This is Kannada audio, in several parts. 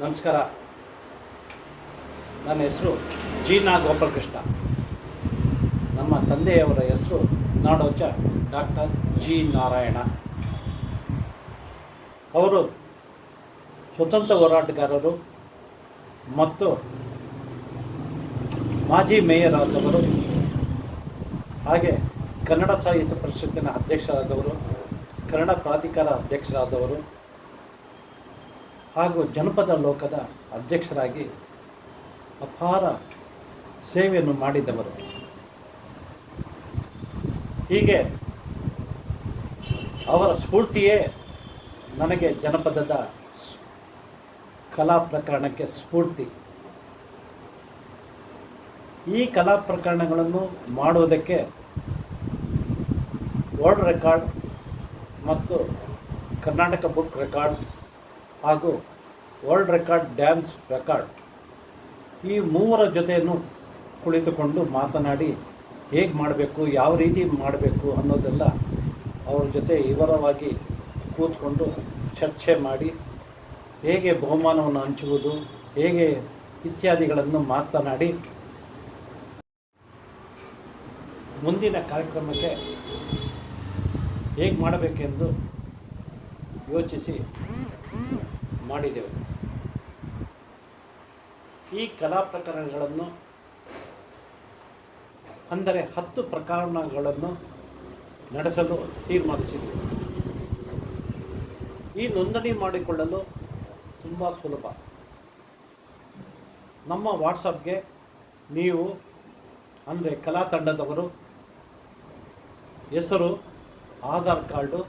ನಮಸ್ಕಾರ. ನನ್ನ ಹೆಸರು ಜೀನಾ ನಾಗೋಪಾಲಕೃಷ್ಣ ನಮ್ಮ ತಂದೆಯವರ ಹೆಸರು ನಾಡೋಚ ಡಾಕ್ಟರ್ ಜಿ ನಾರಾಯಣ. ಅವರು ಸ್ವತಂತ್ರ ಹೋರಾಟಗಾರರು ಮತ್ತು ಮಾಜಿ ಮೇಯರ್ ಆದವರು, ಹಾಗೆ ಕನ್ನಡ ಸಾಹಿತ್ಯ ಪರಿಷತ್ತಿನ ಅಧ್ಯಕ್ಷರಾದವರು, ಕನ್ನಡ ಪ್ರಾಧಿಕಾರ ಅಧ್ಯಕ್ಷರಾದವರು ಹಾಗೂ ಜನಪದ ಲೋಕದ ಅಧ್ಯಕ್ಷರಾಗಿ ಅಪಾರ ಸೇವೆಯನ್ನು ಮಾಡಿದವರು. ಹೀಗೆ ಅವರ ಸ್ಫೂರ್ತಿಯೇ ನನಗೆ ಜನಪದದ ಕಲಾ ಪ್ರಕರಣಕ್ಕೆ ಸ್ಫೂರ್ತಿ. ಈ ಕಲಾ ಪ್ರಕರಣಗಳನ್ನು ಮಾಡುವುದಕ್ಕೆ ವರ್ಲ್ಡ್ ರೆಕಾರ್ಡ್ ಮತ್ತು ಕರ್ನಾಟಕ ಬುಕ್ ರೆಕಾರ್ಡ್ ಹಾಗೂ ವರ್ಲ್ಡ್ ರೆಕಾರ್ಡ್ ಡ್ಯಾನ್ಸ್ ರೆಕಾರ್ಡ್ ಈ ಮೂವರ ಜೊತೆಯನ್ನು ಕುಳಿತುಕೊಂಡು ಮಾತನಾಡಿ ಹೇಗೆ ಮಾಡಬೇಕು, ಯಾವ ರೀತಿ ಮಾಡಬೇಕು ಅನ್ನೋದೆಲ್ಲ ಅವ್ರ ಜೊತೆ ವಿವರವಾಗಿ ಕೂತ್ಕೊಂಡು ಚರ್ಚೆ ಮಾಡಿ ಹೇಗೆ ಬಹುಮಾನವನ್ನು ಹಂಚುವುದು, ಹೇಗೆ ಇತ್ಯಾದಿಗಳನ್ನು ಮಾತನಾಡಿ ಮುಂದಿನ ಕಾರ್ಯಕ್ರಮಕ್ಕೆ ಹೇಗೆ ಮಾಡಬೇಕೆಂದು ಯೋಚಿಸಿ ಮಾಡಿದೆವು. ಈ ಕಲಾ ಪ್ರಕರಣಗಳನ್ನು ಅಂದರೆ ಹತ್ತು ಪ್ರಕರಣಗಳನ್ನು ನಡೆಸಲು ತೀರ್ಮಾನಿಸಿದೆ ಈ ನೋಂದಣಿ ಮಾಡಿಕೊಳ್ಳಲು ತುಂಬ ಸುಲಭ. ನಮ್ಮ ವಾಟ್ಸಪ್ಗೆ ನೀವು ಅಂದರೆ ಕಲಾ ತಂಡದವರು ಹೆಸರು, ಆಧಾರ್ ಕಾರ್ಡು,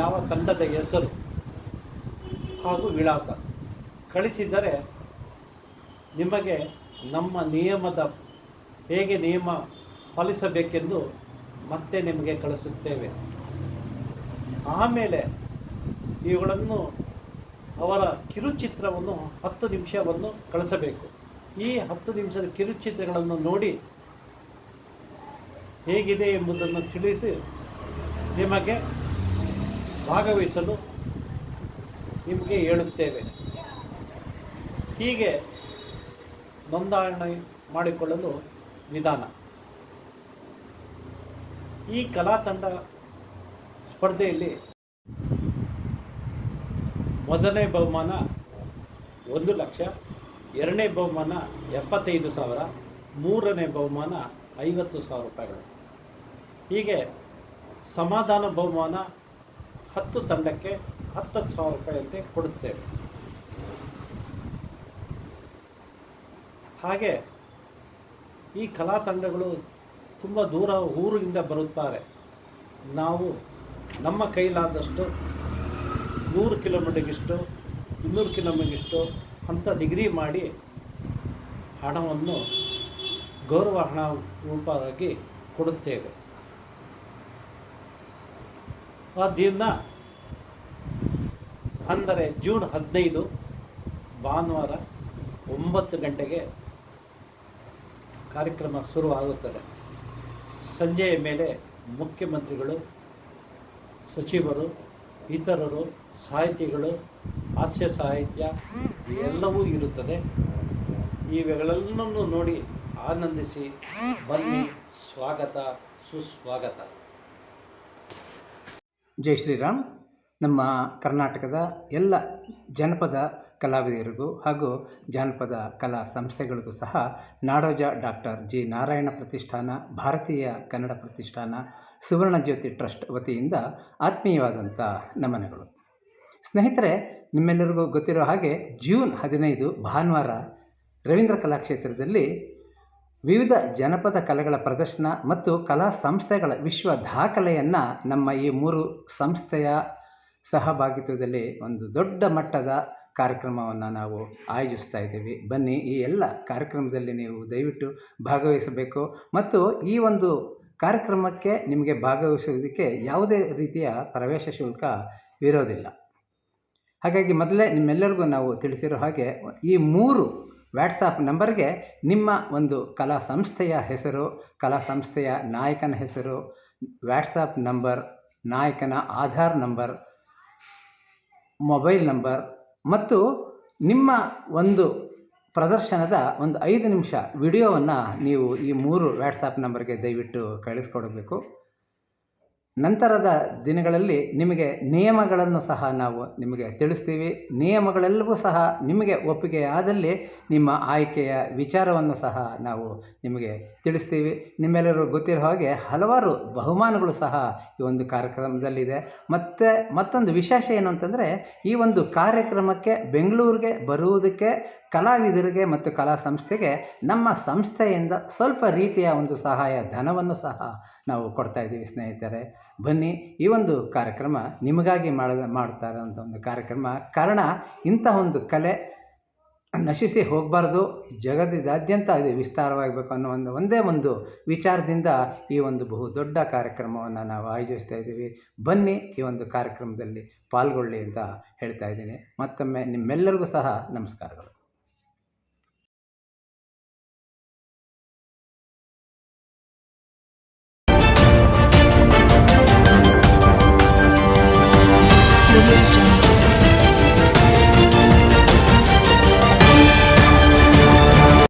ಯಾವ ತಂಡದ ಹೆಸರು ಹಾಗೂ ವಿಳಾಸ. ಕಳಿಸಿದರೆ ನಿಮಗೆ ನಮ್ಮ ನಿಯಮದ ಹೇಗೆ ನಿಯಮ ಪಾಲಿಸಬೇಕೆಂದು ಮತ್ತೆ ನಿಮಗೆ ಕಳಿಸುತ್ತೇವೆ. ಆಮೇಲೆ ಇವುಗಳನ್ನು ಅವರ ಕಿರುಚಿತ್ರವನ್ನು ಹತ್ತು ನಿಮಿಷವನ್ನು ಕಳಿಸಬೇಕು. ಈ ಹತ್ತು ನಿಮಿಷದ ಕಿರುಚಿತ್ರಗಳನ್ನು ನೋಡಿ ಹೇಗಿದೆ ಎಂಬುದನ್ನು ತಿಳಿದು ನಿಮಗೆ ಭಾಗವಹಿಸಲು ನಿಮಗೆ ಹೇಳುತ್ತೇವೆ. ಹೀಗೆ ನೋಂದಣಿ ಮಾಡಿಕೊಳ್ಳಲು ವಿಧಾನ ಈ ಕಲಾ ತಂಡ ಸ್ಪರ್ಧೆಯಲ್ಲಿ ಮೊದಲನೇ ಬಹುಮಾನ ಒಂದು ಲಕ್ಷ, ಎರಡನೇ ಬಹುಮಾನ ಎಪ್ಪತ್ತೈದು ಸಾವಿರ, ಮೂರನೇ ಬಹುಮಾನ ಐವತ್ತು ಸಾವಿರ ರೂಪಾಯಿಗಳು. ಹೀಗೆ ಸಮಾಧಾನ ಬಹುಮಾನ ಹತ್ತು ತಂಡಕ್ಕೆ ಹತ್ತತ್ತು ಸಾವಿರ ರೂಪಾಯಿಯಂತೆ ಕೊಡುತ್ತೇವೆ. ಹಾಗೆ ಈ ಕಲಾ ತಂಡಗಳು ತುಂಬ ದೂರ ಊರಿಂದ ಬರುತ್ತಾರೆ. ನಾವು ನಮ್ಮ ಕೈಲಾದಷ್ಟು ನೂರು ಕಿಲೋಮೀಟರ್ಗಿಷ್ಟು, ಇನ್ನೂರು ಕಿಲೋಮೀಟರ್ಗಿಷ್ಟು ಅಂತ ಡಿಗ್ರಿ ಮಾಡಿ ಹಣವನ್ನು ಗೌರವ ಹಣ ರೂಪವಾಗಿ ಕೊಡುತ್ತೇವೆ. ಆ ದಿನ ಅಂದರೆ ಜೂನ್ ಹದಿನೈದು, ಭಾನುವಾರ ಒಂಬತ್ತು ಗಂಟೆಗೆ ಕಾರ್ಯಕ್ರಮ ಶುರುವಾಗುತ್ತದೆ ಸಂಜೆಯ ಮೇಲೆ ಮುಖ್ಯಮಂತ್ರಿಗಳು, ಸಚಿವರು, ಇತರರು, ಸಾಹಿತಿಗಳು, ಹಾಸ್ಯ ಸಾಹಿತ್ಯ ಎಲ್ಲವೂ ಇರುತ್ತದೆ. ಇವೆಲ್ಲನೂ ನೋಡಿ ಆನಂದಿಸಿ ಬನ್ನಿ. ಸ್ವಾಗತ, ಸುಸ್ವಾಗತ. ಜೈ ಶ್ರೀರಾಮ್. ನಮ್ಮ ಕರ್ನಾಟಕದ ಎಲ್ಲ ಜನಪದ ಕಲಾವಿದರಿಗೂ ಹಾಗೂ ಜಾನಪದ ಕಲಾ ಸಂಸ್ಥೆಗಳಿಗೂ ಸಹ ನಾಡೋಜ ಡಾಕ್ಟರ್ ಜಿ ನಾರಾಯಣ ಪ್ರತಿಷ್ಠಾನ, ಭಾರತೀಯ ಕನ್ನಡ ಪ್ರತಿಷ್ಠಾನ ಸುವರ್ಣ ಜ್ಯೋತಿ ಟ್ರಸ್ಟ್ ವತಿಯಿಂದ ಆತ್ಮೀಯವಾದಂಥ ನಮನಗಳು. ಸ್ನೇಹಿತರೆ, ನಿಮ್ಮೆಲ್ಲರಿಗೂ ಗೊತ್ತಿರೋ ಹಾಗೆ ಜೂನ್ ಹದಿನೈದು ಭಾನುವಾರ ರವೀಂದ್ರ ಕಲಾಕ್ಷೇತ್ರದಲ್ಲಿ ವಿವಿಧ ಜನಪದ ಕಲೆಗಳ ಪ್ರದರ್ಶನ ಮತ್ತು ಕಲಾ ಸಂಸ್ಥೆಗಳ ವಿಶ್ವ ದಾಖಲೆಯನ್ನು ನಮ್ಮ ಈ ಮೂರು ಸಂಸ್ಥೆಯ ಸಹಭಾಗಿತ್ವದಲ್ಲಿ ಒಂದು ದೊಡ್ಡ ಮಟ್ಟದ ಕಾರ್ಯಕ್ರಮವನ್ನು ನಾವು ಆಯೋಜಿಸ್ತಾ ಇದ್ದೀವಿ. ಬನ್ನಿ, ಈ ಎಲ್ಲ ಕಾರ್ಯಕ್ರಮದಲ್ಲಿ ನೀವು ದಯವಿಟ್ಟು ಭಾಗವಹಿಸಬೇಕು. ಮತ್ತು ಈ ಒಂದು ಕಾರ್ಯಕ್ರಮಕ್ಕೆ ನಿಮಗೆ ಭಾಗವಹಿಸುವುದಕ್ಕೆ ಯಾವುದೇ ರೀತಿಯ ಪ್ರವೇಶ ಶುಲ್ಕ ಇರೋದಿಲ್ಲ. ಹಾಗಾಗಿ ಮೊದಲೇ ನಿಮ್ಮೆಲ್ಲರಿಗೂ ನಾವು ತಿಳಿಸಿರೋ ಹಾಗೆ, ಈ ಮೂರು ವ್ಯಾಟ್ಸಾಪ್ ನಂಬರ್ಗೆ ನಿಮ್ಮ ಒಂದು ಕಲಾ ಸಂಸ್ಥೆಯ ಹೆಸರು, ಕಲಾ ಸಂಸ್ಥೆಯ ನಾಯಕನ ಹೆಸರು ವ್ಯಾಟ್ಸಾಪ್ ನಂಬರ್, ನಾಯಕನ ಆಧಾರ್ ನಂಬರ್ ಮೊಬೈಲ್ ನಂಬರ್ ಮತ್ತು ನಿಮ್ಮ ಒಂದು ಪ್ರದರ್ಶನದ ಒಂದು ಐದು ನಿಮಿಷ ವಿಡಿಯೋವನ್ನು ನೀವು ಈ ಮೂರು ವ್ಯಾಟ್ಸಾಪ್ ನಂಬರ್ಗೆ ದಯವಿಟ್ಟು ಕಳಿಸ್ಕೊಡಬೇಕು. ನಂತರದ ದಿನಗಳಲ್ಲಿ ನಿಮಗೆ ನಿಯಮಗಳನ್ನು ಸಹ ನಾವು ನಿಮಗೆ ತಿಳಿಸ್ತೀವಿ. ನಿಯಮಗಳೆಲ್ಲವೂ ಸಹ ನಿಮಗೆ ಒಪ್ಪಿಗೆ ಆದಲ್ಲಿ ನಿಮ್ಮ ಆಯ್ಕೆಯ ವಿಚಾರವನ್ನು ಸಹ ನಾವು ನಿಮಗೆ ತಿಳಿಸ್ತೀವಿ. ನಿಮ್ಮೆಲ್ಲರೂ ಗೊತ್ತಿರೋ ಹಾಗೆ ಹಲವಾರು ಬಹುಮಾನಗಳು ಸಹ ಈ ಒಂದು ಕಾರ್ಯಕ್ರಮದಲ್ಲಿದೆ. ಮತ್ತು ಮತ್ತೊಂದು ವಿಶೇಷ ಏನು ಅಂತಂದರೆ ಈ ಒಂದು ಕಾರ್ಯಕ್ರಮಕ್ಕೆ ಬೆಂಗಳೂರಿಗೆ ಬರುವುದಕ್ಕೆ ಕಲಾವಿದರಿಗೆ ಮತ್ತು ಕಲಾ ಸಂಸ್ಥೆಗೆ ನಮ್ಮ ಸಂಸ್ಥೆಯಿಂದ ಸ್ವಲ್ಪ ರೀತಿಯ ಒಂದು ಸಹಾಯ ಧನವನ್ನು ಸಹ ನಾವು ಕೊಡ್ತಾ ಇದ್ದೀವಿ ಸ್ನೇಹಿತರೆ. ಬನ್ನಿ, ಈ ಒಂದು ಕಾರ್ಯಕ್ರಮ ನಿಮಗಾಗಿ ಮಾಡ ಮಾಡ್ತಾ ಅಂತ ಒಂದು ಕಾರ್ಯಕ್ರಮ. ಕಾರಣ, ಇಂಥ ಒಂದು ಕಲೆ ನಶಿಸಿ ಹೋಗಬಾರ್ದು ಜಗತ್ತಿದಾದ್ಯಂತ ಅದು ವಿಸ್ತಾರವಾಗಬೇಕು ಅನ್ನೋ ಒಂದು, ಒಂದೇ ಒಂದು ವಿಚಾರದಿಂದ ಈ ಒಂದು ಬಹು ದೊಡ್ಡ ಕಾರ್ಯಕ್ರಮವನ್ನು ನಾವು ಆಯೋಜಿಸ್ತಾ ಇದ್ದೀವಿ. ಬನ್ನಿ, ಈ ಒಂದು ಕಾರ್ಯಕ್ರಮದಲ್ಲಿ ಪಾಲ್ಗೊಳ್ಳಿ ಅಂತ ಹೇಳ್ತಾ ಇದ್ದೀನಿ. ಮತ್ತೊಮ್ಮೆ ನಿಮ್ಮೆಲ್ಲರಿಗೂ ಸಹ ನಮಸ್ಕಾರಗಳು.